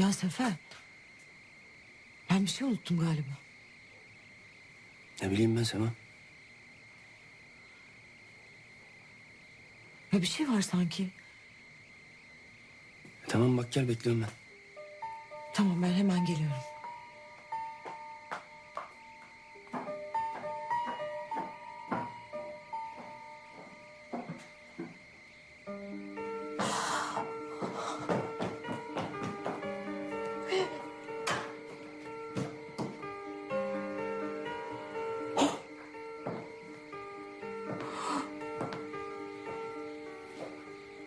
Ya Sefer. Ben bir şey unuttum galiba. Ne bileyim ben Sema. Ya bir şey var sanki. Tamam bak gel bekliyorum ben. Tamam ben hemen geliyorum.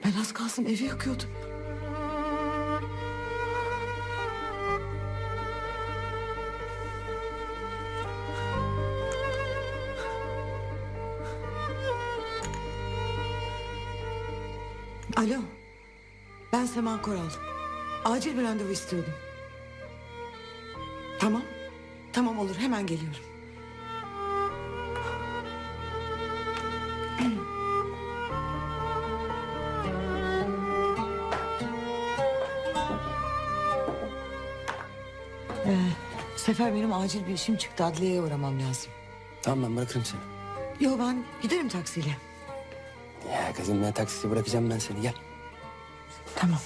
Ben az kalsın evi yakıyordum. Alo. Ben Sema Koral. Acil bir randevu istiyordum. Tamam. Tamam olur hemen geliyorum. Ee, Sefer benim acil bir işim çıktı. Adliyeye uğramam lazım. Tamam ben bırakırım seni. Yo ben giderim taksiyle. Ya kızım ya taksisi bırakacağım ben seni gel. Tamam.